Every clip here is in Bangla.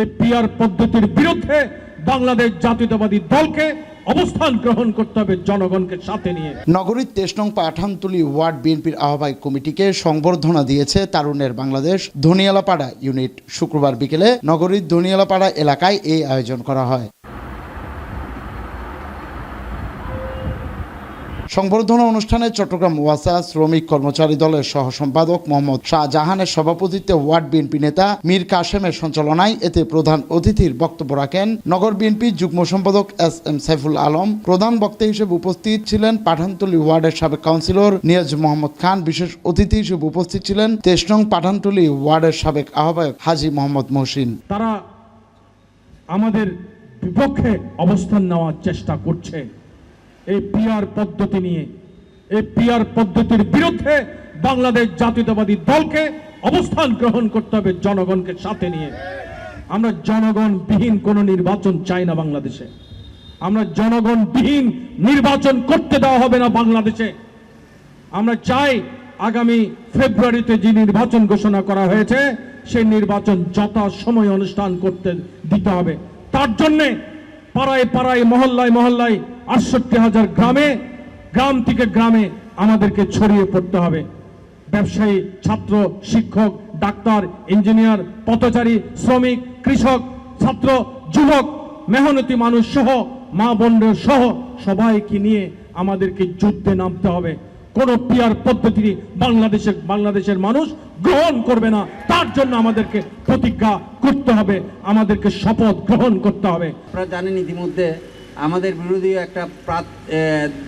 এই পিয়ার পদ্ধতির বিরুদ্ধে বাংলাদেশ জাতীয়তাবাদী দলকে অবস্থান গ্রহণ করতে হবে জনগণকে সাথে নিয়ে। নগরীর তেইশ নং পাঠানতুলি ওয়ার্ড বিএনপির আহ্বায়ক কমিটিকে সংবর্ধনা দিয়েছে তারুণের বাংলাদেশ ধনিয়ালাপাড়া ইউনিট শুক্রবার বিকেলে। নগরীর ধনিয়ালাপাড়া এলাকায় এই আয়োজন করা হয়। সংবর্ধনা অনুষ্ঠানে চট্টগ্রাম ওয়াসা শ্রমিক কর্মচারী দলের সহ সম্পাদক মোহাম্মদ শাহজাহানের সভাপতিত্বে ওয়ার্ড বিএনপি নেতা মীর কাশেমের সঞ্চালনায় এতে প্রধান অতিথির বক্তব্য রাখেন নগর বিএনপি যুগ্ম সম্পাদক এস এম সাইফুল আলম। প্রধান বক্তা হিসেবে উপস্থিত ছিলেন পাঠানতলী ওয়ার্ডের সাবেক কাউন্সিলর নিয়াজ মোহাম্মদ খান। বিশেষ অতিথি হিসেবে উপস্থিত ছিলেন তেইশ নং পাঠানতলী ওয়ার্ডের সাবেক আহ্বায়ক হাজি মোহাম্মদ মহসিন। তারা আমাদের বিপক্ষে অবস্থান নেওয়ার চেষ্টা করছে। এই পিয়ার পদ্ধতি নিয়ে, এই পিয়ার পদ্ধতির বিরুদ্ধে বাংলাদেশ জাতীয়তাবাদী দলকে অবস্থান গ্রহণ করতে হবে জনগণকে সাথে নিয়ে। আমরা জনগণবিহীন কোনো নির্বাচন চাই না বাংলাদেশে। আমরা জনগণবিহীন নির্বাচন করতে দেওয়া হবে না বাংলাদেশে। আমরা চাই আগামী ফেব্রুয়ারিতে যে নির্বাচন ঘোষণা করা হয়েছে, সেই নির্বাচন যথা সময় অনুষ্ঠান করতে দিতে হবে। তার জন্যে পাড়ায় পাড়ায়, মহল্লায় মহল্লায় আটষট্টি হাজার গ্রামে, গ্রাম থেকে গ্রামে আমাদেরকে ছড়িয়ে পড়তে হবে। ব্যবসায়ী, ছাত্র, শিক্ষক, ডাক্তার, ইঞ্জিনিয়ার, পথচারী, শ্রমিক, কৃষক, ছাত্র, যুবক, মেহনতি মানুষ সহ, মা বোনদের সহ সবাইকে নিয়ে আমাদেরকে যুদ্ধে নামতে হবে। কোন পিয়ার পদ্ধতি বাংলাদেশের বাংলাদেশের মানুষ গ্রহণ করবে না। তার জন্য আমাদেরকে প্রতিজ্ঞা করতে হবে, আমাদেরকে শপথ গ্রহণ করতে হবে। আপনারা জানেন ইতিমধ্যে আমাদের বিরোধী একটা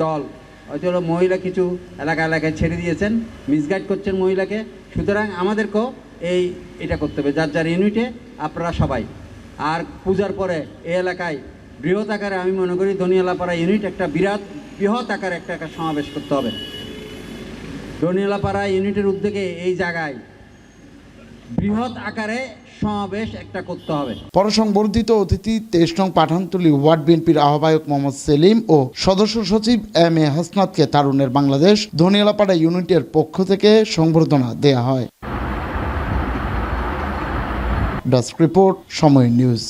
দল, হয়তো মহিলা কিছু এলাকা এলাকায় ছেড়ে দিয়েছেন মিসগাইড করছেন মহিলাকে। সুতরাং আমাদেরকেও এই এটা করতে হবে। যার যার ইউনিটে আপনারা সবাই। আর পূজার পরে এই এলাকায় বৃহৎ আকারে আমি মনে করি ধনিয়ালাপাড়া ইউনিট একটা বিরাট বৃহৎ আকারে একটা একটা সমাবেশ করতে হবে। ধনিয়ালাপাড়া ইউনিটের উদ্যোগে এই জায়গায় বৃহৎ আকারে সমাবেশ একটা করতে হবে। পরসংবর্ধিত অতিথি তেইশ নং পাঠানতুলি ওয়ার্ড বিএনপির আহ্বায়ক মোহাম্মদ সেলিম ও সদস্য সচিব এম এ হাসনাতকে তারুণের বাংলাদেশ ধনিয়ালাপাড়া ইউনিটের পক্ষ থেকে সংবর্ধনা দেয়া হয়। Desk report Somoy news.